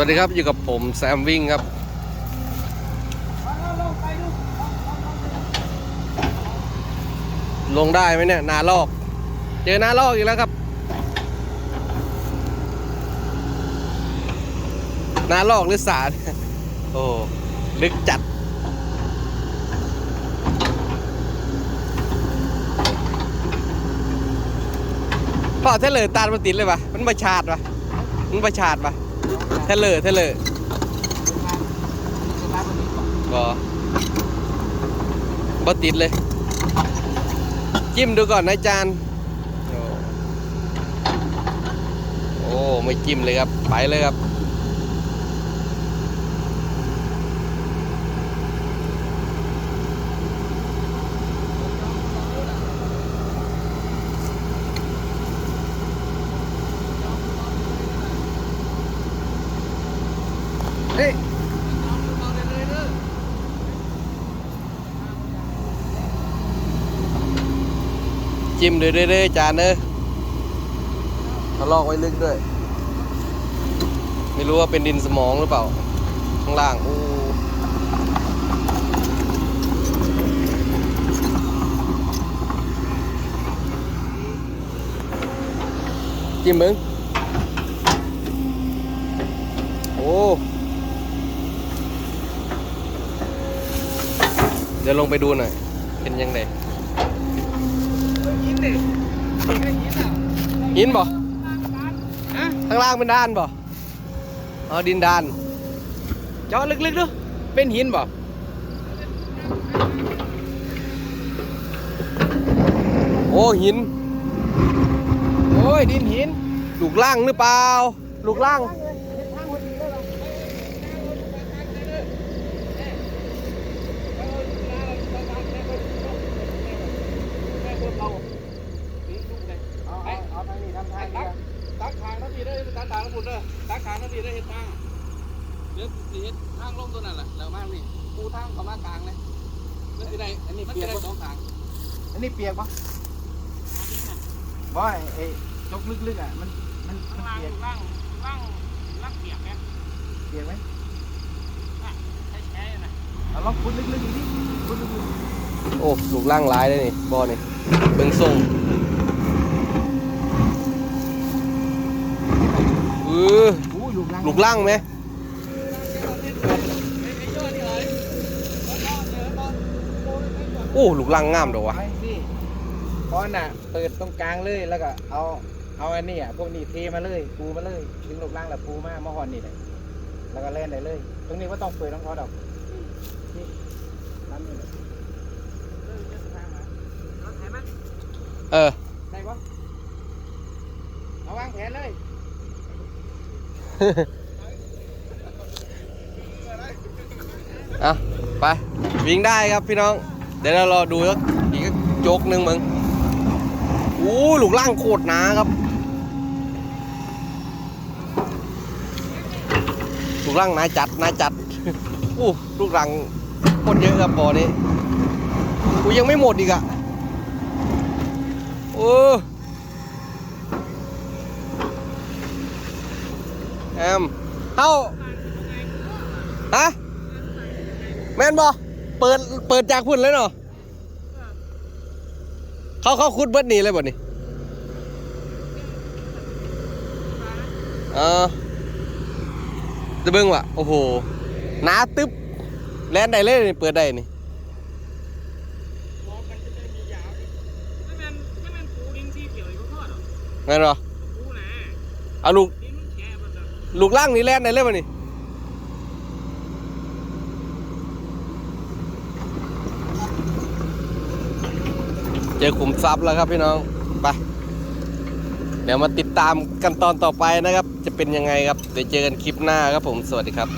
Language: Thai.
วัสดีครับอยู่กับผมแซมวิ่งครับ ลงได้ไหมเนี่ย นาลอก เจอนาลอกอีกแล้วครับ นาลอกหรือสารโอ้ลึกจัดพ่อเทเลอร์ตาลมันติดเลยปะมันประชาดปะมันประชาดปะ เทเลอร์เทเลอร์ก็บ่ติดเลย จิ้มดูก่อนนะจานโอ้โอ้ไม่จิ้มเลยครับ ไปเลยครับ เฮ้ยจิ้มเรื่อยๆจานเนอะเขาลอกไว้ลึกด้วย ไม่รู้ว่าเป็นดินสมองหรือเปล่า ข้างล่างโอ้จิ้มมึงโอ้ ดี๋ยวลงไปดูหน่อย เป็นยังไงยินดิไม่ยินอะหินบ่ข้างล่างเป็นด้านบ่อ๋อดินดานเจาะลึกๆดูเป็นหินบ่โอ้หิน โอ้ยดินหิน ลูกล่างหรือเปล่า ลูกล่าง เอาเอาเอาทางนี้ทำทางนี้ตักทางทันทีได้ตักทางทั้งหมดเด้อตักทางทันทีได้เห็นทางเดี๋ยวสิเห็นทางลงตัวนั่นแหละแล้วมากนี่ปูทางเข้ามากลางเลยมันจะได้อันนี้มันจะได้สองทางอันนี้เปียกปะว่าไอ้จกลึกๆอะมันมันมันล่างเปียกล่างล่างล่างเปียกไหมเปียกไหมใช้ใช้นะเอาลองพุดลึกๆอีกนิดพุดลึกๆโอ้ลูกล่างหลายเลยนี่บ่อนี่ เบิ่งส่งเออล่างลูกล่างไหมโอ้ลูกล่างงามดอกวะเพราะน่ะเปิดตรงกลางเลยแล้วก็เอาเอาอันนี้อะพวกนี้เทมาเลยปูมาเลยดึงลูกล่างแล้วปูมามาหอนนี่เลยแล้วก็เล่นได้เลย ตรงนี้ว่าต้องเปิดต้องทอดอกนี่นั่นนี่ เลยเออ ได้ปะเอาวางแผนเลยเอาไป วิ่งได้ครับพี่น้อง เดี๋ยวเรารอดูสักอีกสักโจกหนึ่งมึงโอ้ลูกล่างโคตรหนาครับลูกล่างหนาจัดหนาจัดอู้ลูกล่างโคตรเยอะครับบ่อนี้กูยังไม่หมดอีกอะ โอ้แอมเอ้าฮะแม่นบ่เปิดเปิดจากพุ่นเลยเนาะเขาเขาคุดเบิดหนีเลยบ่นี่เออจะเบิ่งว่ะโอ้โหหนาตึ๊บแลนได้เลยนี่เปิดได้นี่ ไม่เป็นไม่เป็นปูดินสีเขียวอีกข้อหรอ แม่นบ่ปูนะเอาลูกลูกล่างนี่แลนได้เลยบ่นี่เจอขุมทรัพย์แล้วครับพี่น้อง ไป เดี๋ยวมาติดตามกันตอนต่อไปนะครับ จะเป็นยังไงครับ เดี๋ยวเจอกันคลิปหน้าครับผม สวัสดีครับ